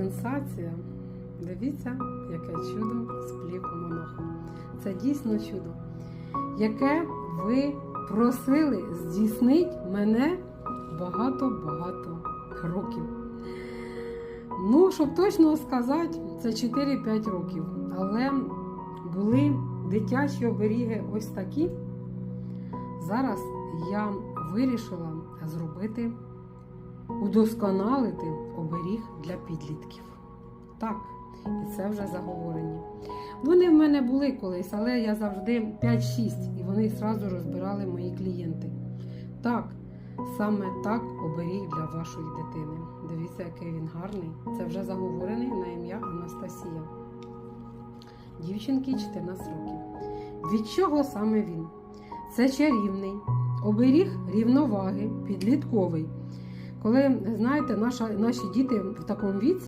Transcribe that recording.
сенсація. Дивіться, яке чудо сплів монах. Це дійсно чудо, яке ви просили здійснить мене багато-багато років. Ну, щоб точно сказати, це 4-5 років. Але були дитячі оберіги ось такі. Зараз я вирішила зробити, удосконалити оберіг для підлітків. Так, і це вже заговорені. Вони в мене були колись, але я завжди 5-6, і вони зразу розбирали мої клієнти. Так, саме так оберіг для вашої дитини. Дивіться, який він гарний. Це вже заговорений на ім'я Анастасія. Дівчинки 14 років. Від чого саме він? Це чарівний, оберіг рівноваги, підлітковий. Коли, знаєте, наша, наші діти в такому віці.